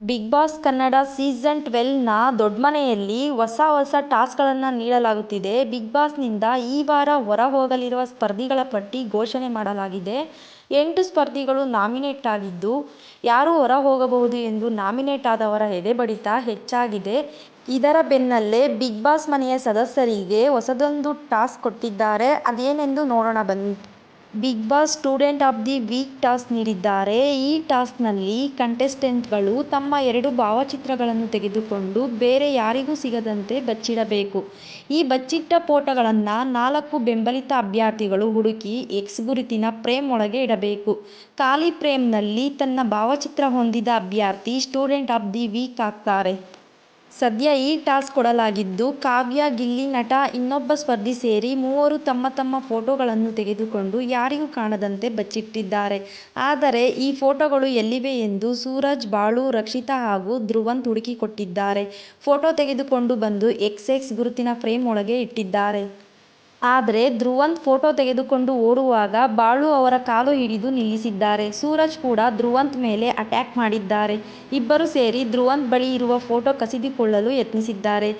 Big boss Kannada season ಟ್ವೆಲ್ನ ದೊಡ್ಮನೆಯಲ್ಲಿ ಹೊಸ ಹೊಸ ಟಾಸ್ಕ್ಗಳನ್ನು ನೀಡಲಾಗುತ್ತಿದೆ. ಬಿಗ್ ಬಾಸ್ನಿಂದ ಈ ವಾರ ಹೊರ ಹೋಗಲಿರುವ ಸ್ಪರ್ಧಿಗಳ ಪಟ್ಟಿ ಘೋಷಣೆ ಮಾಡಲಾಗಿದೆ. ಎಂಟು ಸ್ಪರ್ಧಿಗಳು ನಾಮಿನೇಟ್ ಆಗಿದ್ದು, ಯಾರು ಹೊರ ಹೋಗಬಹುದು ಎಂದು ನಾಮಿನೇಟ್ ಆದವರ ಎದೆಬಡಿತ ಹೆಚ್ಚಾಗಿದೆ. ಇದರ ಬೆನ್ನಲ್ಲೇ ಬಿಗ್ ಬಾಸ್ ಮನೆಯ ಸದಸ್ಯರಿಗೆ ಹೊಸದೊಂದು ಟಾಸ್ಕ್ ಕೊಟ್ಟಿದ್ದಾರೆ. ಅದೇನೆಂದು ನೋಡೋಣ ಬನ್ನಿ. Big boss student of the week task ನೀಡಿದ್ದಾರೆ. ಈ ಟಾಸ್ಕ್ನಲ್ಲಿ ಕಂಟೆಸ್ಟೆಂಟ್ಗಳು ತಮ್ಮ ಎರಡು ಭಾವಚಿತ್ರಗಳನ್ನು ತೆಗೆದುಕೊಂಡು ಬೇರೆ ಯಾರಿಗೂ ಸಿಗದಂತೆ ಬಚ್ಚಿಡಬೇಕು. ಈ ಬಚ್ಚಿಟ್ಟ ಫೋಟೋಗಳನ್ನು ನಾಲ್ಕು ಬೆಂಬಲಿತ ಅಭ್ಯರ್ಥಿಗಳು ಹುಡುಕಿ ಎಕ್ಸ್ ಗುರುತಿನ ಫ್ರೇಮ್ ಒಳಗೆ ಇಡಬೇಕು. ಖಾಲಿ ಫ್ರೇಮ್ನಲ್ಲಿ ತನ್ನ ಭಾವಚಿತ್ರ ಹೊಂದಿದ ಅಭ್ಯರ್ಥಿ ಸ್ಟೂಡೆಂಟ್ ಆಫ್ ದಿ ವೀಕ್ ಆಗ್ತಾರೆ. ಸದ್ಯ ಈ ಟಾಸ್ಕ್ ಕೊಡಲಾಗಿದ್ದು, ಕಾವ್ಯ, ಗಿಲ್ಲಿ ನಟ, ಇನ್ನೊಬ್ಬ ಸ್ಪರ್ಧಿ ಸೇರಿ ಮೂವರು ತಮ್ಮ ತಮ್ಮ ಫೋಟೋಗಳನ್ನು ತೆಗೆದುಕೊಂಡು ಯಾರಿಗೂ ಕಾಣದಂತೆ ಬಚ್ಚಿಟ್ಟಿದ್ದಾರೆ. ಆದರೆ ಈ ಫೋಟೋಗಳು ಎಲ್ಲಿವೆ ಎಂದು ಸೂರಜ್, ಬಾಳು, ರಕ್ಷಿತಾ ಹಾಗೂ ಧ್ರುವಂತ್ ಹುಡುಕಿಕೊಟ್ಟಿದ್ದಾರೆ. ಫೋಟೋ ತೆಗೆದುಕೊಂಡು ಬಂದು ಎಕ್ಸ್ ಎಕ್ಸ್ ಗುರುತಿನ ಫ್ರೇಮ್ ಒಳಗೆ ಇಟ್ಟಿದ್ದಾರೆ. ಆದ್ರೆ ಧ್ರುವನ್ ಫೋಟೋ ತೆಗೆದುಕೊಂಡು ಓಡುವಾಗ ಬಾಳು ಅವರ ಕಾಲು ಹಿಡಿದು ನಿಲ್ಲಿಸಿದ್ದಾರೆ. ಸೂರಜ್ ಕೂಡ ಧ್ರುವಂತ್ ಮೇಲೆ ಅಟ್ಯಾಕ್ ಮಾಡಿದ್ದಾರೆ. ಇಬ್ಬರು ಸೇರಿ ಧ್ರುವಂತ್ ಬಳಿ ಇರುವ ಫೋಟೋ ಕಸಿದುಕೊಳ್ಳಲು ಯತ್ನಿಸಿದ್ದಾರೆ.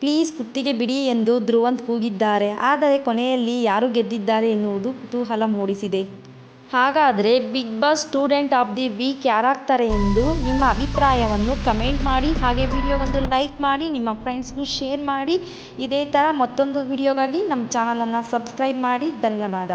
ಪ್ಲೀಸ್ ಕುತ್ತಿಗೆ ಬಿಡಿ ಎಂದು ಧ್ರುವಂತ್ ಕೂಗಿದ್ದಾರೆ. ಆದರೆ ಕೊನೆಯಲ್ಲಿ ಯಾರು ಗೆದ್ದಿದ್ದಾರೆ ಎನ್ನುವುದು ಕುತೂಹಲ ಮೂಡಿಸಿದೆ. ಹಾಗಾದ್ರೆ big boss student of the week ಯಾರಾಗ್ತಾರೆ ಎಂದು ನಿಮ್ಮ ಅಭಿಪ್ರಾಯವನ್ನು ಕಮೆಂಟ್ ಮಾಡಿ. ಹಾಗೆ ವಿಡಿಯೋಗೊಂದು ಲೈಕ್ ಮಾಡಿ, ನಿಮ್ಮ ಫ್ರೆಂಡ್ಸ್ಗೂ ಶೇರ್ ಮಾಡಿ. ಇದೇ ಥರ ಮತ್ತೊಂದು ವಿಡಿಯೋಗಾಗಿ ನಮ್ಮ ಚಾನಲನ್ನು ಸಬ್ಸ್ಕ್ರೈಬ್ ಮಾಡಿ. ಧನ್ಯವಾದ.